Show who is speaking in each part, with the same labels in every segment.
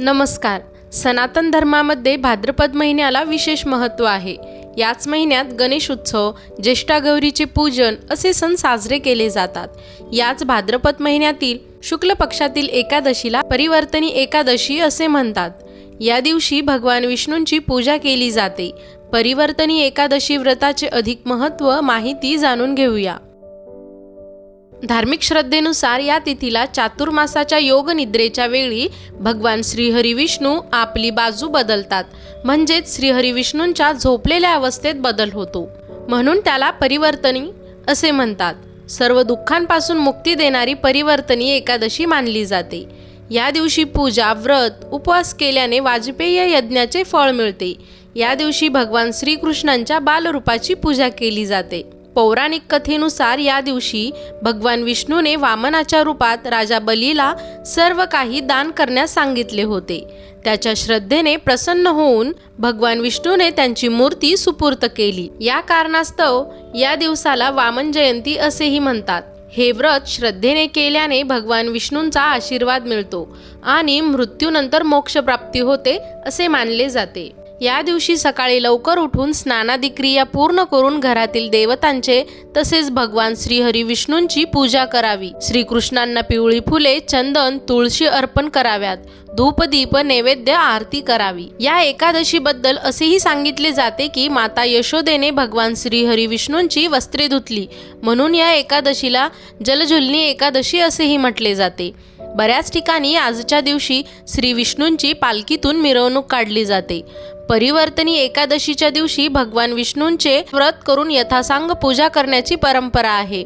Speaker 1: नमस्कार. सनातन धर्मामध्ये भाद्रपद महिन्याला विशेष महत्त्व आहे. याच महिन्यात गणेश उत्सव ज्येष्ठा गौरीचे पूजन असे सण साजरे केले जातात. याच भाद्रपद महिन्यातील शुक्ल पक्षातील एकादशीला परिवर्तनी एकादशी असे म्हणतात. या दिवशी भगवान विष्णूंची पूजा केली जाते. परिवर्तनी एकादशी व्रताचे अधिक महत्त्व माहिती जाणून घेऊया. धार्मिक श्रद्धेनुसार या तिथीला चातुर्मासाच्या योगनिद्रेच्या वेळी भगवान श्रीहरी विष्णू आपली बाजू बदलतात. म्हणजेच श्रीहरी विष्णूंच्या झोपलेल्या अवस्थेत बदल होतो. म्हणून त्याला परिवर्तनी असे म्हणतात. सर्व दुःखांपासून मुक्ती देणारी परिवर्तनी एकादशी मानली जाते. या दिवशी पूजा व्रत उपवास केल्याने वाजपेय यज्ञाचे फळ मिळते. या दिवशी भगवान श्रीकृष्णांच्या बालरूपाची पूजा केली जाते. पौराणिक कथेनुसार या दिवशी भगवान विष्णूने वामनाच्या रूपात राजा बलीला सर्व काही दान करण्यास सांगितले होते. त्याच्या श्रद्धेने प्रसन्न होऊन भगवान विष्णूने त्यांची मूर्ती सुपूर्त केली. या कारणास्तव या दिवसाला वामन जयंती असेही म्हणतात. हे व्रत श्रद्धेने केल्याने भगवान विष्णूंचा आशीर्वाद मिळतो आणि मृत्यूनंतर मोक्षप्राप्ती होते असे मानले जाते. या दिवशी सकाळी लवकर उठून स्नानादी क्रिया पूर्ण करून घरातील देवतांचे तसेच भगवान श्रीहरी विष्णूंची पूजा करावी. श्रीकृष्णांना पिवळी फुले चंदन तुळशी अर्पण कराव्यात. धूपदीप नैवेद्य आरती करावी. या एकादशीबद्दल असेही सांगितले जाते की माता यशोदेने भगवान श्रीहरी विष्णूंची वस्त्रे धुतली. म्हणून या एकादशीला जलझुलनी एकादशी असेही म्हटले जाते. बऱ्याच ठिकाणी आजच्या दिवशी श्री विष्णूंची पालखीतून मिरवणूक काढली जाते. परिवर्तनी एकादशीच्या दिवशी भगवान विष्णूंचे व्रत करून यथासांग पूजा करण्याची परंपरा आहे.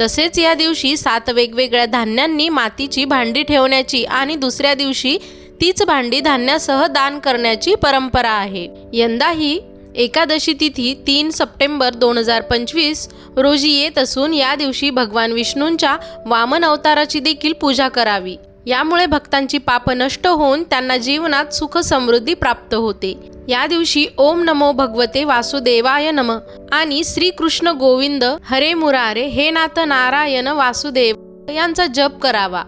Speaker 1: तसेच या दिवशी सात वेगवेगळ्या धान्यांनी मातीची भांडी ठेवण्याची आणि दुसऱ्या दिवशी तीच भांडी धान्यासह दान करण्याची परंपरा आहे. यंदाही एकादशी तिथी तीन सप्टेंबर दोन हजार पंचवीस रोजी येत असून या दिवशी भगवान विष्णूंच्या वामन अवताराची देखील पूजा करावी. यामुळे भक्तांची पाप नष्ट होऊन त्यांना जीवनात सुख समृद्धी प्राप्त होते. या दिवशी ओम नमो भगवते वासुदेवाय नम आणि श्रीकृष्ण गोविंद हरे मुरारे हे नाथ नारायण वासुदेव यांचा जप करावा.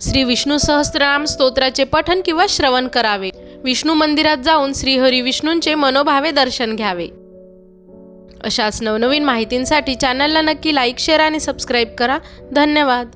Speaker 1: श्री विष्णू सहस्त्रनाम स्तोत्राचे पठन किंवा श्रवण करावे. विष्णू मंदिरात जाऊन श्रीहरी विष्णूंचे मनोभावे दर्शन घ्यावे. अशाच नवनवीन माहितींसाठी चॅनलला नक्की लाईक शेअर आणि सबस्क्राईब करा. धन्यवाद.